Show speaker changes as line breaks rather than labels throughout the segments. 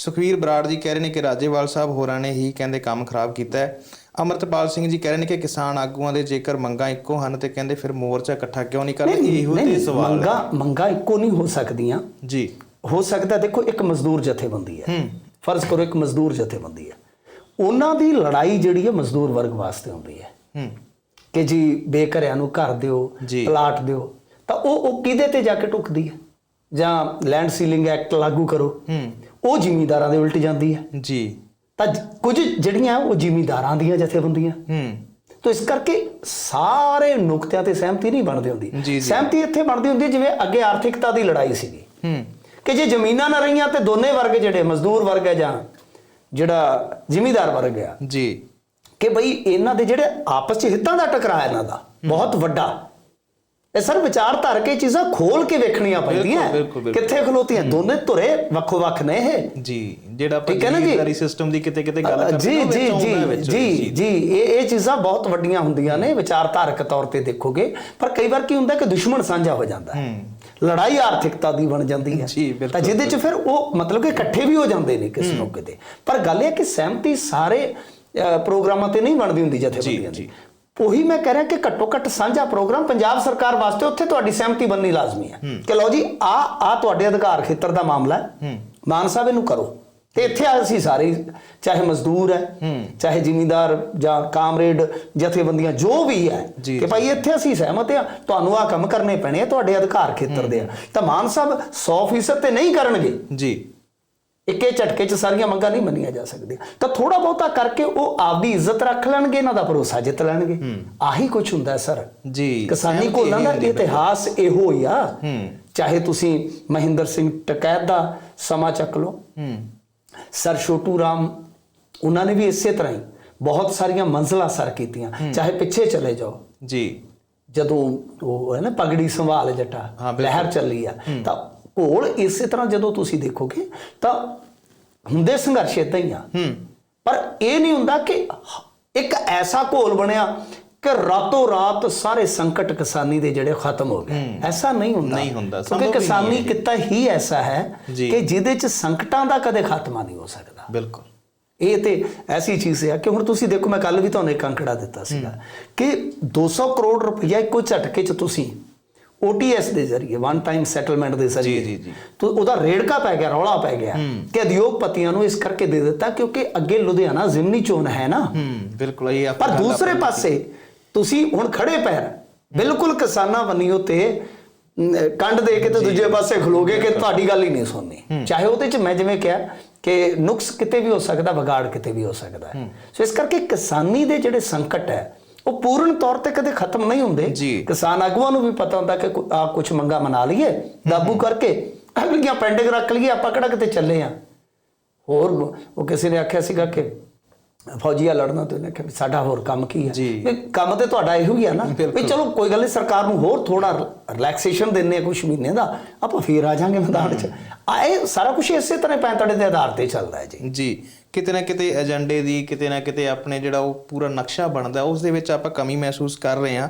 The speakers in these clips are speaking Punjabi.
ਸੁਖਵੀਰ ਬਰਾੜ ਜੀ ਕਹਿ ਰਹੇ ਨੇ ਕਿ ਰਾਜੇਵਾਲ ਸਾਹਿਬ ਹੋਰਾਂ ਨੇ ਹੀ ਕਹਿੰਦੇ ਕੰਮ ਖਰਾਬ ਕੀਤਾ ਹੈ। ਅਮਰਤਪਾਲ ਸਿੰਘ ਜੀ ਕਹਿ ਰਹੇ ਨੇ ਕਿ ਕਿਸਾਨ ਆਗੂਆਂ ਦੇ ਜੇਕਰ ਮੰਗਾਂ ਇੱਕੋ ਹਨ ਤੇ ਕਹਿੰਦੇ ਫਿਰ ਮੋਰਚਾ ਇਕੱਠਾ ਕਿਉਂ ਨਹੀਂ ਕਰਦੇ? ਇਹੋ ਤੇ ਸਵਾਲ
ਮੰਗਾ ਮੰਗਾ ਇੱਕੋ ਨਹੀਂ ਹੋ ਸਕਦੀਆਂ।
ਜੀ।
ਹੋ ਸਕਦਾ ਦੇਖੋ ਇੱਕ ਮਜ਼ਦੂਰ ਜਥੇਬੰਦੀ ਹੈ। ਫਰਜ਼ ਕਰੋ ਇੱਕ ਮਜ਼ਦੂਰ ਜਥੇਬੰਦੀ ਹੈ। ਉਹਨਾਂ ਦੀ ਲੜਾਈ ਜਿਹੜੀ ਹੈ ਮਜ਼ਦੂਰ ਵਰਗ ਵਾਸਤੇ ਹੁੰਦੀ ਹੈ। ਕਿ ਜੀ ਬੇਘਰਿਆਂ ਨੂੰ ਘਰ ਦਿਓ। ਪਲਾਟ ਦਿਓ ਤਾਂ ਉਹ ਉਹ ਕਿਹਦੇ ਤੇ ਜਾ ਕੇ ਟੁਕਦੀ ਹੈ? ਜਾਂ ਲੈਂਡ ਸੀਲਿੰਗ ਐਕਟ ਲਾਗੂ ਕਰੋ।
ਹੂੰ।
ਉਹ ਜ਼ਿਮੀਂਦਾਰਾਂ ਦੇ ਉਲਟ ਜਾਂਦੀ ਹੈ।
ਜੀ।
ਤਾਂ ਕੁਝ ਜਿਹੜੀਆਂ ਉਹ ਜ਼ਿਮੀਂਦਾਰਾਂ ਦੀਆਂ ਜਥੇਬੰਦੀਆਂ।
ਹੂੰ।
ਤੋ ਇਸ ਕਰਕੇ ਸਾਰੇ ਨੁਕਤਿਆਂ ਤੇ ਸਹਿਮਤੀ ਨਹੀਂ ਬਣਦੀ ਹੁੰਦੀ। ਸਹਿਮਤੀ ਇੱਥੇ ਬਣਦੀ ਹੁੰਦੀ ਜਿਵੇਂ ਅੱਗੇ ਆਰਥਿਕਤਾ ਦੀ ਲੜਾਈ ਸੀਗੀ।
ਹੂੰ।
ਕਿ ਜੇ ਜ਼ਮੀਨਾਂ ਨਾ ਰਹੀਆਂ ਤੇ ਦੋਨੇ ਵਰਗ ਜਿਹੜੇ ਮਜ਼ਦੂਰ ਵਰਗ ਹੈ ਜਾਂ ਜਿਹੜਾ ਜ਼ਿਮੀਂਦਾਰ ਵਰਗ ਹੈ
ਜੀ।
ਕਿ ਬਈ ਇਹਨਾਂ ਦੇ ਜਿਹੜੇ ਆਪਸ ਚ ਹਿੱਤਾਂ ਦਾ ਟਕਰਾਅ ਇਹਨਾਂ ਦਾ ਬਹੁਤ ਵੱਡਾ। ਇਹ ਸਰ ਵਿਚਾਰ ਧਰ ਕੇ ਚੀਜ਼ਾਂ ਖੋਲ ਕੇ ਵੇਖਣੀਆਂ ਪੈਂਦੀਆਂ। ਕਿੱਥੇ ਖਲੋਤੀਆਂ? ਦੋਨੇ ਧੁਰੇ ਵੱਖੋ ਵੱਖ ਨੇ ਇਹ।
ਜੀ ਜਿਹੜਾ ਆਪਾਂ
ਹੈ
ਸਿਸਟਮ ਦੀ ਕਿਤੇ ਕਿਤੇ ਗੱਲ ਕਰਦੇ ਉਹ
ਜੀ ਜੀ ਜੀ ਜੀ ਇਹ ਇਹ ਚੀਜ਼ਾਂ ਬਹੁਤ ਵੱਡੀਆਂ ਹੁੰਦੀਆਂ ਨੇ ਵਿਚਾਰਧਾਰਕ ਤੌਰ ਤੇ ਦੇਖੋਗੇ। ਪਰ ਕਈ ਵਾਰ ਕੀ ਹੁੰਦਾ ਕਿ ਦੁਸ਼ਮਣ ਸਾਂਝਾ ਹੋ ਜਾਂਦਾ ਹੈ। ਲੜਾਈ ਆਰਥਿਕਤਾ ਦੀ ਬਣ ਜਾਂਦੀ ਹੈ। ਤਾਂ ਜਿਹਦੇ ਚ ਫਿਰ ਉਹ ਮਤਲਬ ਕਿ ਇਕੱਠੇ ਵੀ ਹੋ ਜਾਂਦੇ ਨੇ ਕਿਸ ਮੌਕੇ ਤੇ। ਪਰ ਗੱਲ ਇਹ ਹੈ ਕਿ ਸਹਿਮਤੀ ਸਾਰੇ ਪ੍ਰੋਗਰਾਮਾਂ ਤੇ ਨਹੀਂ ਬਣਦੀ ਹੁੰਦੀ ਜਥੇਬੰਦੀਆਂ
ਜੀ।
ਦੀ ਉਹੀ ਮੈਂ ਕਹਿ ਰਿਹਾ ਕਿ ਘੱਟੋ ਘੱਟ ਸਾਂਝਾ ਪ੍ਰੋਗਰਾਮ ਪੰਜਾਬ ਸਰਕਾਰ ਵਾਸਤੇ ਉੱਥੇ ਤੁਹਾਡੀ ਸਹਿਮਤੀ ਬਣਨੀ ਲਾਜ਼ਮੀ ਹੈ। ਕਿ ਲਓ ਜੀ ਆ ਆ ਤੁਹਾਡੇ ਅਧਿਕਾਰ ਖੇਤਰ ਦਾ ਮਾਮਲਾ ਹੈ। ਮਾਨ ਸਾਹਿਬ ਇਹਨੂੰ ਕਰੋ। ਤੇ ਇੱਥੇ ਅਸੀਂ ਸਾਰੇ ਚਾਹੇ ਮਜ਼ਦੂਰ ਹੈ ਚਾਹੇ ਜ਼ਿਮੀਂਦਾਰ ਜਾਂ ਕਾਮਰੇਡ ਜਥੇਬੰਦੀਆਂ ਜੋ ਵੀ ਹੈ ਕਿ ਭਾਈ ਇੱਥੇ ਅਸੀਂ ਸਹਿਮਤ ਆ ਤੁਹਾਨੂੰ ਆ ਕੰਮ ਕਰਨੇ ਪੈਣੇ ਆ ਤੁਹਾਡੇ ਅਧਿਕਾਰ ਖੇਤਰ ਦੇ ਆ। ਤਾਂ ਮਾਨ ਸਾਹਿਬ 100% ਤੇ ਨਹੀਂ ਕਰਨਗੇ।
ਜੀ।
ਇੱਕੇ ਝਟਕੇ 'ਚ ਸਾਰੀਆਂ ਮੰਗਾਂ ਨਹੀਂ ਮੰਨੀਆਂ ਜਾ ਸਕਦੀਆਂ। ਤਾਂ ਥੋੜਾ ਬਹੁਤਾ ਕਰਕੇ ਉਹ ਆਪਦੀ ਇੱਜ਼ਤ ਰੱਖ ਲੈਣਗੇ ਇਹਨਾਂ ਦਾ ਭਰੋਸਾ ਜਿੱਤ ਲੈਣਗੇ। ਆਹੀ ਕੁਝ ਹੁੰਦਾ ਸਰ।
ਜੀ
ਕਿਸਾਨੀ ਘੋਲਾਂ ਦਾ ਇਤਿਹਾਸ ਇਹੋ ਹੀ ਆ। ਚਾਹੇ ਤੁਸੀਂ ਮਹਿੰਦਰ ਸਿੰਘ ਟਕੈਤ ਦਾ ਸਮਾਂ ਚੱਕ ਲਓ। ਸਰ ਛੋਟੂ ਰਾਮ ਉਹਨਾਂ ਨੇ ਵੀ ਇਸੇ ਤਰ੍ਹਾਂ ਹੀ ਬਹੁਤ ਸਾਰੀਆਂ ਮੰਜ਼ਲਾਂ ਸਰ ਕੀਤੀਆਂ। ਚਾਹੇ ਪਿੱਛੇ ਚਲੇ ਜਾਓ।
ਜੀ।
ਜਦੋਂ ਉਹ ਹੈ ਨਾ ਪਗੜੀ ਸੰਭਾਲ ਜੱਟਾ। ਲਹਿਰ ਚੱਲੀ ਆ ਤਾਂ ਘੋਲ ਇਸੇ ਤਰ੍ਹਾਂ ਜਦੋਂ ਤੁਸੀਂ ਦੇਖੋਗੇ ਤਾਂ ਹੁੰਦੇ ਸੰਘਰਸ਼ ਇਦਾਂ ਹੀ ਆ।
ਹੂੰ।
ਪਰ ਇਹ ਨਹੀਂ ਹੁੰਦਾ ਕਿ ਇੱਕ ਐਸਾ ਘੋਲ ਬਣਿਆ ਕਿ ਰਾਤੋਂ ਰਾਤ ਸਾਰੇ ਸੰਕਟ ਕਿਸਾਨੀ ਦੇ ਜਿਹੜੇ ਖਤਮ ਹੋ ਗਏ। ਐਸਾ ਨਹੀਂ ਹੁੰਦਾ।
ਨਹੀਂ ਹੁੰਦਾ,
ਕਿਉਂਕਿ ਕਿਸਾਨੀ। ਕਿੱਤਾ ਹੀ ਐਸਾ ਹੈ। ਕਿ ਜਿਹਦੇ ਚ ਸੰਕਟਾਂ ਦਾ ਕਦੇ ਖਾਤਮਾ ਨਹੀਂ ਹੋ ਸਕਦਾ।
ਬਿਲਕੁਲ।
ਇਹ ਤੇ ਐਸੀ ਚੀਜ਼ ਹੈ ਕਿ ਹੁਣ ਤੁਸੀਂ ਦੇਖੋ ਮੈਂ ਕੱਲ ਵੀ ਤੁਹਾਨੂੰ ਇੱਕ ਅੰਕੜਾ ਦਿੱਤਾ ਸੀਗਾ ਕਿ 200 ਕਰੋੜ ਰੁਪਈਆ ਇੱਕੋ ਝਟਕੇ ਚ ਤੁਸੀਂ OTS ਦੇ ਜ਼ਰੀਏ ਵਨ ਟਾਈਮ ਸੈਟਲਮੈਂਟ ਦੇ ਜ਼ਰੀਏ।
ਜੀ, ਜੀ।
ਤਾਂ ਉਹਦਾ ਰੇੜਕਾ ਪੈ ਗਿਆ ਰੌਲਾ ਪੈ ਗਿਆ ਕਿ ਉਦਯੋਗਪਤੀਆਂ ਨੂੰ ਇਸ ਕਰਕੇ ਦੇ ਦਿੱਤਾ ਕਿਉਂਕਿ ਅੱਗੇ ਲੁਧਿਆਣਾ ਜ਼ਿਮਨੀ ਚੋਣ ਹੈ ਨਾ।
ਹੂੰ ਬਿਲਕੁਲ ਇਹ
ਪਰ ਦੂਸਰੇ ਪਾਸੇ ਤੁਸੀਂ ਹੁਣ ਖੜੇ ਪੈਰ ਬਿਲਕੁਲ ਕਿਸਾਨਾਂ ਬੰਨਿਓ ਤੇ ਅਮ, ਕੰਡ ਦੇ ਕੇ ਤੇ ਦੂਜੇ ਪਾਸੇ ਖਲੋਗੇ ਕਿ ਤੁਹਾਡੀ ਗੱਲ ਹੀ ਨਹੀਂ ਸੁਣਨੀ। ਚਾਹੇ ਉਹਦੇ ਚ ਮੈਂ ਜਿਵੇਂ ਕਿਹਾ ਕਿ ਨੁਕਸ ਕਿਤੇ ਵੀ ਹੋ ਸਕਦਾ ਵਿਗਾੜ ਕਿਤੇ ਵੀ ਹੋ ਸਕਦਾ। ਸੋ ਇਸ ਕਰਕੇ ਕਿਸਾਨੀ ਦੇ ਜਿਹੜੇ ਸੰਕਟ ਹੈ ਉਹ ਪੂਰਨ ਤੌਰ ਤੇ ਕਦੇ ਖਤਮ ਨਹੀਂ ਹੁੰਦੇ। ਕਿਸਾਨ ਆਗੂਆਂ ਨੂੰ ਵੀ ਪਤਾ ਹੁੰਦਾ ਕਿ ਆ ਕੁਝ ਮੰਗਾ ਮਨਾ ਲਈਏ ਦਾਬੂ ਕਰਕੇ ਅਗਲੀਆਂ ਪੈਂਡਿੰਗ ਰੱਖ ਲਈਏ ਆਪਾਂ ਕਿਹੜਾ ਕਿਤੇ ਚੱਲੇ ਆ। ਹੋਰ ਉਹ ਕਿਸੇ ਨੇ ਆਖਿਆ ਸੀਗਾ ਕਿ ਫੌਜੀਆ ਲੜਨਾ ਤੇ ਉਹਨੇ ਕਿਹਾ ਸਾਡਾ ਹੋਰ ਕੰਮ ਕੀ ਹੈ। ਵੀ ਕੰਮ ਤੇ ਤੁਹਾਡਾ ਇਹੋ ਹੀ ਆ ਨਾ। ਵੀ। ਚਲੋ ਕੋਈ ਗੱਲ ਨਹੀਂ ਸਰਕਾਰ ਨੂੰ ਹੋਰ ਥੋੜਾ ਰਿਲੈਕਸੇਸ਼ਨ ਦਿੰਨੇ ਆ ਕੁਝ ਮਹੀਨੇ ਦਾ ਆਪਾਂ ਫੇਰ ਆ ਜਾਾਂਗੇ ਮੈਦਾਨ 'ਚ। ਆ ਇਹ ਸਾਰਾ ਕੁਝ ਇਸੇ ਤਰ੍ਹਾਂ ਪੈਂਤੜੇ ਦੇ ਆਧਾਰ ਤੇ ਚੱਲਦਾ ਹੈ ਜੀ।
ਜੀ ਕਿਤੇ ਨਾ ਕਿਤੇ ਏਜੰਡੇ ਦੀ ਕਿਤੇ ਨਾ ਕਿਤੇ ਆਪਣੇ ਜਿਹੜਾ ਉਹ ਪੂਰਾ ਨਕਸ਼ਾ ਬਣਦਾ ਉਸ ਦੇ ਵਿੱਚ ਆਪਾਂ ਕਮੀ ਮਹਿਸੂਸ ਕਰ ਰਹੇ ਹਾਂ।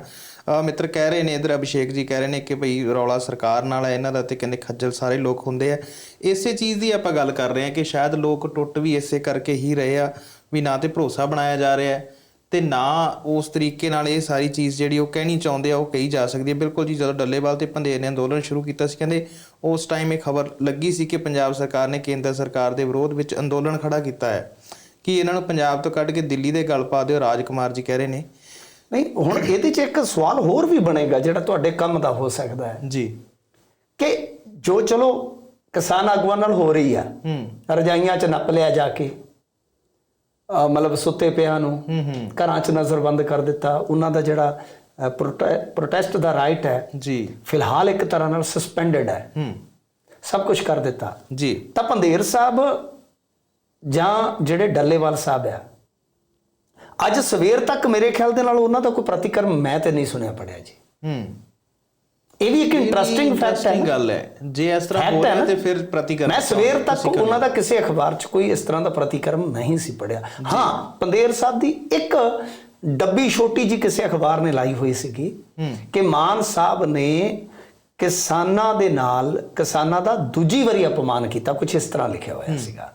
ਮਿੱਤਰ ਕਹਿ ਰਹੇ ਨੇ, ਇਧਰ ਅਭਿਸ਼ੇਕ ਜੀ ਕਹਿ ਰਹੇ ਨੇ ਕਿ ਭਈ ਰੌਲਾ ਸਰਕਾਰ ਨਾਲ ਹੈ ਇਹਨਾਂ ਦਾ ਤੇ ਕਹਿੰਦੇ ਖੱਜਲ ਸਾਰੇ ਲੋਕ ਹੁੰਦੇ ਆ। ਇਸੇ ਚੀਜ਼ ਦੀ ਆਪਾਂ ਗੱਲ ਕਰ ਰਹੇ ਹਾਂ ਕਿ ਸ਼ਾਇਦ ਲੋਕ ਟੁੱਟ ਵੀ ਇਸੇ ਕਰਕੇ ਹੀ ਰਹੇ ਆ ਵੀ ਨਾ ਤੇ ਭਰੋਸਾ ਬਣਾਇਆ ਜਾ ਰਿਹਾ ਹੈ ਤੇ ਨਾ ਉਸ ਤਰੀਕੇ ਨਾਲ ਇਹ ਸਾਰੀ ਚੀਜ਼ ਜਿਹੜੀ ਉਹ ਕਹਿਣੀ ਚਾਹੁੰਦੇ ਆ, ਉਹ ਕਹੀ ਜਾ ਸਕਦੀ ਹੈ। ਬਿਲਕੁਲ ਜੀ, ਜਦੋਂ ਡੱਲੇਵਾਲ ਤੇ ਪੰਧੇਰ ਨੇ ਅੰਦੋਲਨ ਸ਼ੁਰੂ ਕੀਤਾ ਸੀ, ਕਹਿੰਦੇ ਉਸ ਟਾਈਮ ਇਹ ਖਬਰ ਲੱਗੀ ਸੀ ਕਿ ਪੰਜਾਬ ਸਰਕਾਰ ਨੇ ਕੇਂਦਰ ਸਰਕਾਰ ਦੇ ਵਿਰੋਧ ਵਿੱਚ ਅੰਦੋਲਨ ਖੜਾ ਕੀਤਾ ਹੈ। ਕਿ ਇਹਨਾਂ ਨੂੰ ਪੰਜਾਬ ਤੋਂ ਕੱਢ ਕੇ ਦਿੱਲੀ ਦੇ ਗਲ ਪਾ ਦਿਓ? ਰਾਜਕੁਮਾਰ ਜੀ ਕਹਿ ਰਹੇ ਨੇ।
ਨਹੀਂ ਹੁਣ ਇਹਦੇ 'ਚ ਇੱਕ ਸਵਾਲ ਹੋਰ ਵੀ ਬਣੇਗਾ ਜਿਹੜਾ ਤੁਹਾਡੇ ਕੰਮ ਦਾ ਹੋ ਸਕਦਾ ਹੈ।
ਜੀ।
ਕਿ ਜੋ ਚਲੋ ਕਿਸਾਨ ਆਗੂਆਂ ਨਾਲ ਹੋ ਰਹੀ ਆ
ਹੂੰ।
ਰਜਾਈਆਂ 'ਚ ਨੱਪ ਲਿਆ ਜਾ ਕੇ ਮਤਲਬ ਸੁੱਤੇ ਪਿਆ ਨੂੰ
ਹੂੰ ਹੂੰ।
ਘਰਾਂ 'ਚ ਨਜ਼ਰਬੰਦ ਕਰ ਦਿੱਤਾ ਉਹਨਾਂ ਦਾ ਜਿਹੜਾ ਪ੍ਰੋਟੈਸਟ ਦਾ ਰਾਈਟ ਹੈ।
ਜੀ।
ਫਿਲਹਾਲ ਇੱਕ ਤਰ੍ਹਾਂ ਨਾਲ ਸਸਪੈਂਡਡ ਹੈ।
ਹੂੰ।
ਸਭ ਕੁਝ ਕਰ ਦਿੱਤਾ।
ਜੀ।
ਤਾਂ ਪੰਦੇਰ ਸਾਹਿਬ ਜਾਂ ਜਿਹੜੇ ਡੱਲੇਵਾਲ ਸਾਹਿਬ ਆ ਅੱਜ ਸਵੇਰ ਤੱਕ ਮੇਰੇ ਖਿਆਲ ਦੇ ਨਾਲ ਉਹਨਾਂ ਦਾ ਕੋਈ ਪ੍ਰਤੀਕਰਮ ਮੈਂ ਤੇ ਨਹੀਂ ਸੁਣਿਆ ਪੜਿਆ ਜੀ।
ਹੂੰ।
ਇਹ ਵੀ ਇੱਕ ਇੰਟਰਸਟਿੰਗ ਫੈਕਟ ਹੈ।
ਗੱਲ ਹੈ। ਜੇ ਇਸ ਤਰ੍ਹਾਂ ਹੋ ਰਿਹਾ। ਤੇ ਫਿਰ ਪ੍ਰਤੀਕਰਮ
ਮੈਂ ਸਵੇਰ ਤੱਕ। ਉਹਨਾਂ ਦਾ ਕਿਸੇ ਅਖਬਾਰ 'ਚ ਕੋਈ ਇਸ ਤਰ੍ਹਾਂ ਦਾ ਪ੍ਰਤੀਕਰਮ ਨਹੀਂ ਸੀ ਪੜਿਆ ਹਾਂ ਪੰਦੇਰ ਸਾਹਿਬ ਦੀ ਇੱਕ ਡੱਬੀ ਛੋਟੀ ਜੀ ਕਿਸੇ ਅਖਬਾਰ ਨੇ ਲਾਈ ਹੋਈ ਸੀਗੀ ਕਿ ਮਾਨ ਸਾਹਿਬ ਨੇ ਕਿਸਾਨਾਂ ਦੇ ਨਾਲ ਕਿਸਾਨਾਂ ਦਾ ਦੂਜੀ ਵਾਰੀ ਅਪਮਾਨ ਕੀਤਾ। ਕੁਝ ਇਸ ਤਰ੍ਹਾਂ ਲਿਖਿਆ ਹੋਇਆ ਸੀਗਾ।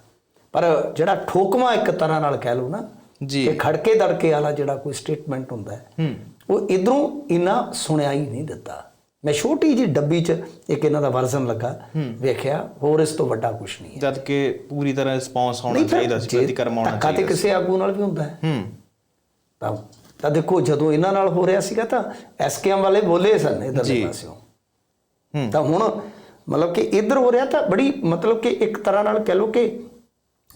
ਪਰ ਜਿਹੜਾ ਠੋਕਵਾ ਇੱਕ ਤਰ੍ਹਾਂ ਨਾਲ ਕਹਿ ਲਓ ਨਾ
ਜੀ।
ਕਿ ਖੜਕੇ ਦੜਕੇ ਵਾਲਾ ਜਿਹੜਾ ਕੋਈ ਸਟੇਟਮੈਂਟ ਹੁੰਦਾ ਹੈ ਉਹ ਇਧਰੋਂ ਇਨਾ ਸੁਣਿਆ ਹੀ ਨਹੀਂ ਦਿੱਤਾ। ਮੈਂ ਛੋਟੀ ਜੀ ਡੱਬੀ 'ਚ ਇੱਕ ਇਹਨਾਂ ਦਾ ਵਰਜ਼ਨ ਲੱਗਾ ਵੇਖਿਆ ਹੋਰ ਇਸ ਤੋਂ ਵੱਡਾ ਕੁਝ ਨਹੀਂ ਹੈ।
ਜਦ ਕਿ ਪੂਰੀ ਤਰ੍ਹਾਂ ਰਿਸਪੌਂਸ ਹੋਣਾ ਚਾਹੀਦਾ ਸੀ ਪ੍ਰਤੀਕਰਮ ਹੋਣਾ
ਧੱਕਾ ਤੇ
ਚਾਹੀਦਾ
ਕਿਸੇ ਆਗੂ ਨਾਲ ਵੀ ਹੁੰਦਾ ਹੈ।
ਹੂੰ।
ਤਾਂ ਤਾਂ ਦੇਖੋ ਜਦੋਂ ਇਹਨਾਂ ਨਾਲ ਹੋ ਰਿਹਾ ਸੀਗਾ ਤਾਂ ਐਸਕੇਐਮ ਵਾਲੇ ਬੋਲੇ ਸਨ ਇਧਰ ਦੇ। ਪਾਸਿਓਂ।
ਹੂੰ।
ਤਾਂ ਹੁਣ ਮਤਲਬ ਕਿ ਇੱਧਰ ਹੋ ਰਿਹਾ ਤਾਂ ਬੜੀ ਮਤਲਬ ਕਿ ਇੱਕ ਤਰ੍ਹਾਂ ਨਾਲ ਕਹਿ ਲਓ ਕਿ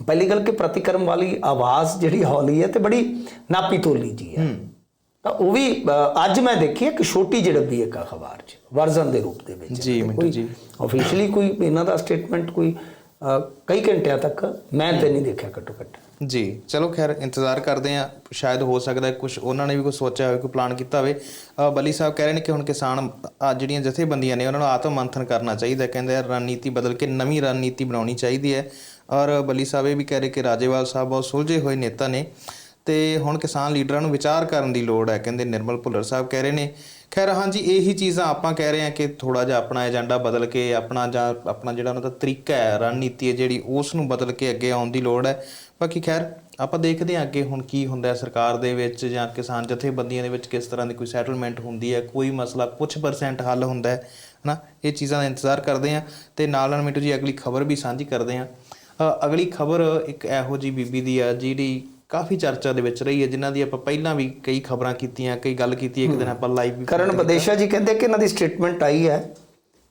ਪਹਿਲੀ ਗੱਲ ਕਿ ਪ੍ਰਤੀਕਰਮ ਵਾਲੀ ਆਵਾਜ਼ ਜਿਹੜੀ ਹੌਲੀ ਹੈ ਤੇ ਬੜੀ ਨਾਪੀ ਤੋਲੀ ਜੀ ਹੈ। ਤਾਂ ਉਹ ਵੀ ਅੱਜ ਮੈਂ ਦੇਖੀ ਇੱਕ ਛੋਟੀ ਜਿਹੀ ਡੱਬੀ ਇੱਕ ਅਖਬਾਰ 'ਚ ਵਰਜ਼ਨ ਦੇ ਰੂਪ ਦੇ ਵਿੱਚ।
ਜੀ, ਮਿੰਟੂ ਜੀ।
ਆਫੀਸ਼ੀਅਲੀ ਕੋਈ ਇਹਨਾਂ ਦਾ ਸਟੇਟਮੈਂਟ ਕੋਈ ਕਈ ਘੰਟਿਆਂ ਤੱਕ ਮੈਂ ਤੇ ਨਹੀਂ ਦੇਖਿਆ ਘੱਟੋ ਘੱਟ।
ਜੀ ਚਲੋ ਖੈਰ ਇੰਤਜ਼ਾਰ ਕਰਦੇ ਆ ਸ਼ਾਇਦ ਹੋ ਸਕਦਾ ਕੁਝ ਉਹਨਾਂ ਨੇ ਵੀ ਕੋਈ ਸੋਚਿਆ ਹੋਵੇ ਕੋਈ ਪਲਾਨ ਕੀਤਾ ਹੋਵੇ। ਬੱਲੀ ਸਾਹਿਬ ਕਹਿ ਰਹੇ ਨੇ ਕਿ ਹੁਣ ਕਿਸਾਨ ਆ ਜਿਹੜੀਆਂ ਜਥੇਬੰਦੀਆਂ ਨੇ ਉਹਨਾਂ ਨੂੰ ਆਤਮ ਮੰਥਨ ਕਰਨਾ ਚਾਹੀਦਾ। ਕਹਿੰਦੇ ਆ ਰਣਨੀਤੀ ਬਦਲ ਕੇ ਨਵੀਂ ਰਣਨੀਤੀ ਬਣਾਉਣੀ ਚਾਹੀਦੀ ਹੈ। ਔਰ ਬੱਲੀ ਸਾਹਿਬ ਇਹ ਵੀ ਕਹਿ ਰਹੇ ਕਿ ਰਾਜੇਵਾਲ ਸਾਹਿਬ ਬਹੁਤ ਸੁਲਝੇ ਹੋਏ ਨੇਤਾ ਨੇ ਤੇ ਹੁਣ ਕਿਸਾਨ ਲੀਡਰਾਂ ਨੂੰ ਵਿਚਾਰ ਕਰਨ ਦੀ ਲੋੜ ਹੈ। ਕਹਿੰਦੇ ਨਿਰਮਲ ਭੁੱਲਰ ਸਾਹਿਬ ਕਹਿ ਰਹੇ ਨੇ, ਖੈਰ ਹਾਂਜੀ ਇਹੀ ਚੀਜ਼ਾਂ ਆਪਾਂ ਕਹਿ ਰਹੇ ਹਾਂ ਕਿ ਥੋੜਾ ਜਿਹਾ ਆਪਣਾ ਏਜੰਡਾ ਬਦਲ ਕੇ, ਆਪਣਾ ਜਾਂ ਆਪਣਾ ਜਿਹੜਾ ਉਹਨਾਂ ਦਾ ਤਰੀਕਾ ਹੈ, ਰਣਨੀਤੀ ਹੈ ਜਿਹੜੀ, ਉਸ ਨੂੰ ਬਦਲ ਕੇ ਅੱਗੇ ਆਉਣ ਦੀ ਲੋੜ ਹੈ। ਬਾਕੀ ਖੈਰ ਆਪਾਂ ਦੇਖਦੇ ਹਾਂ ਅੱਗੇ ਹੁਣ ਕੀ ਹੁੰਦਾ ਹੈ ਸਰਕਾਰ ਦੇ ਵਿੱਚ ਜਾਂ ਕਿਸਾਨ ਜਥੇਬੰਦੀਆਂ ਦੇ ਵਿੱਚ ਕਿਸ ਤਰ੍ਹਾਂ ਦੀ ਕੋਈ ਸੈਟਲਮੈਂਟ ਹੁੰਦੀ ਹੈ, ਕੋਈ ਮਸਲਾ ਕੁਝ ਪਰਸੈਂਟ ਹੱਲ ਹੁੰਦਾ ਹੈ, ਹਨਾ? ਇਹ ਚੀਜ਼ਾਂ ਦਾ ਇੰਤਜ਼ਾਰ ਕਰਦੇ ਹਾਂ ਤੇ ਨਾਲ ਨਾਲ ਮਿੰਟੂ ਜੀ ਅਗਲੀ ਖਬਰ ਵੀ ਸਾਂਝੀ ਕਰਦੇ ਹਾਂ। ਅਗਲੀ ਖਬਰ ਇੱਕ ਇਹੋ ਜੀ ਬੀਬੀ ਦੀ ਆ ਜਿਹੜੀ ਕਾਫੀ ਚਰਚਾ ਦੇ ਵਿੱਚ ਰਹੀ ਹੈ ਜਿਨ੍ਹਾਂ ਦੀ ਆਪਾਂ ਪਹਿਲਾਂ ਵੀ ਕਈ ਖਬਰਾਂ ਕੀਤੀਆਂ ਕਈ ਗੱਲ ਕੀਤੀ ਇੱਕ ਦਿਨ ਆਪਾਂ ਲਾਈਵ ਵੀ
ਕਰਨ ਬਦੇਸ਼ਾ ਜੀ ਕਹਿੰਦੇ ਕਿ ਇਹਨਾਂ ਦੀ ਸਟੇਟਮੈਂਟ ਆਈ ਹੈ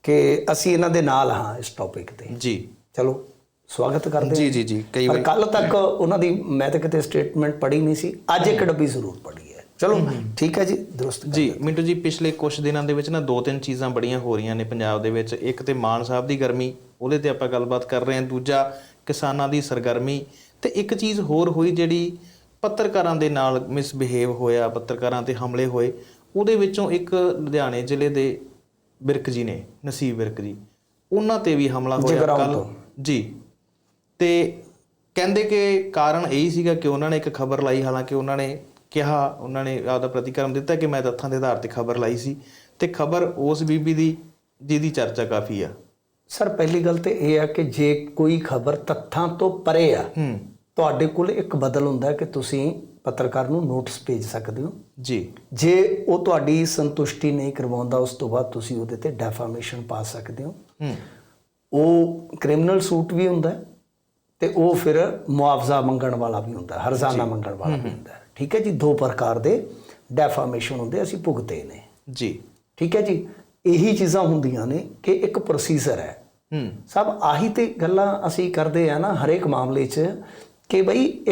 ਕਿ ਅਸੀਂ ਇਹਨਾਂ ਦੇ ਨਾਲ ਹਾਂ ਇਸ ਟੌਪਿਕ ਤੇ।
ਜੀ।
ਚਲੋ ਸਵਾਗਤ ਕਰਦੇ
ਜੀ ਜੀ ਜੀ ਕਈ ਵਾਰੀ
ਕੱਲ ਤੱਕ ਉਹਨਾਂ ਦੀ ਮੈਂ ਤਾਂ ਕਿਤੇ ਸਟੇਟਮੈਂਟ ਪੜ੍ਹੀ ਨਹੀਂ ਸੀ ਅੱਜ ਇੱਕ ਡੱਬੀ ਜ਼ਰੂਰ ਪੜ੍ਹੀ ਹੈ। ਚਲੋ ਠੀਕ ਹੈ ਜੀ ਦਰੁਸਤ
ਜੀ ਮਿੰਟੂ ਜੀ ਪਿਛਲੇ ਕੁਝ ਦਿਨਾਂ ਦੇ ਵਿੱਚ ਨਾ ਦੋ ਤਿੰਨ ਚੀਜ਼ਾਂ ਬੜੀਆਂ ਹੋ ਰਹੀਆਂ ਨੇ ਪੰਜਾਬ ਦੇ ਵਿੱਚ। ਇੱਕ ਤੇ ਮਾਨ ਸਾਹਿਬ ਦੀ ਗਰਮੀ ਉਹਦੇ ਤੇ ਆਪਾਂ ਗੱਲਬਾਤ ਕਰ ਰਹੇ ਹਾਂ। ਦੂਜਾ ਕਿਸਾਨਾਂ ਦੀ ਸਰਗਰਮੀ ਤੇ ਇੱਕ ਚੀਜ਼ ਹੋਰ ਹੋਈ ਜਿਹੜੀ ਪੱਤਰਕਾਰਾਂ ਦੇ ਨਾਲ ਮਿਸਬਿਹੇਵ ਹੋਇਆ ਪੱਤਰਕਾਰਾਂ ਤੇ ਹਮਲੇ ਹੋਏ ਉਹਦੇ ਵਿੱਚੋਂ ਇੱਕ ਲੁਧਿਆਣੇ ਜ਼ਿਲ੍ਹੇ ਦੇ ਬਿਰਕ ਜੀ ਨੇ ਨਸੀਬ ਬਿਰਕ ਜੀ ਉਹਨਾਂ ਤੇ ਵੀ ਹਮਲਾ ਹੋਇਆ ਕੱਲ। ਜੀ। ਤੇ ਕਹਿੰਦੇ ਕਿ ਕਾਰਨ ਇਹੀ ਸੀਗਾ ਕਿ ਉਹਨਾਂ ਨੇ ਇੱਕ ਖਬਰ ਲਾਈ ਹਾਲਾਂਕਿ ਉਹਨਾਂ ਨੇ ਕਿਹਾ ਉਹਨਾਂ ਨੇ ਆਪਦਾ ਪ੍ਰਤੀਕਰਮ ਦਿੱਤਾ ਕਿ ਮੈਂ ਤੱਥਾਂ ਦੇ ਆਧਾਰ ਤੇ ਖਬਰ ਲਾਈ ਸੀ ਤੇ ਖਬਰ ਉਸ ਬੀਬੀ ਦੀ ਜਿਹਦੀ ਚਰਚਾ ਕਾਫੀ ਆ।
ਸਰ ਪਹਿਲੀ ਗੱਲ ਤੇ ਇਹ ਹੈ ਕਿ ਜੇ ਕੋਈ ਖਬਰ ਤੱਥਾਂ ਤੋਂ ਪਰੇ ਆ ਤੁਹਾਡੇ ਕੋਲ ਇੱਕ ਬਦਲ ਹੁੰਦਾ ਕਿ ਤੁਸੀਂ ਪੱਤਰਕਾਰ ਨੂੰ ਨੋਟਿਸ ਭੇਜ ਸਕਦੇ ਹੋ।
ਜੀ।
ਜੇ ਉਹ ਤੁਹਾਡੀ ਸੰਤੁਸ਼ਟੀ ਨਹੀਂ ਕਰਵਾਉਂਦਾ ਉਸ ਤੋਂ ਬਾਅਦ ਤੁਸੀਂ ਉਹਦੇ ਤੇ ਡੈਫਾਮੇਸ਼ਨ ਪਾ ਸਕਦੇ ਹੋ। ਉਹ ਕ੍ਰਿਮੀਨਲ ਸੂਟ ਵੀ ਹੁੰਦਾ ਤੇ ਉਹ ਫਿਰ ਮੁਆਵਜ਼ਾ ਮੰਗਣ ਵਾਲਾ ਵੀ ਹੁੰਦਾ ਹਰਜ਼ਾਨਾ ਮੰਗਣ ਵਾਲਾ ਵੀ ਹੁੰਦਾ ਠੀਕ ਹੈ ਜੀ ਦੋ ਪ੍ਰਕਾਰ ਦੇ ਡੈਫਾਮੇਸ਼ਨ ਹੁੰਦੇ ਅਸੀਂ ਭੁਗਤੇ ਨੇ।
ਜੀ।
ਠੀਕ ਹੈ ਜੀ ਇਹੀ ਚੀਜ਼ਾਂ ਹੁੰਦੀਆਂ ਨੇ ਕਿ ਇੱਕ ਪ੍ਰੋਸੀਜਰ ਹੈ।
ਹੂੰ।
ਸਭ ਆਹੀ ਤੇ ਗੱਲਾਂ ਅਸੀਂ ਕਰਦੇ ਆ ਨਾ ਹਰੇਕ ਮਾਮਲੇ 'ਚ ਕਿ ਬਈ ਇੱਕ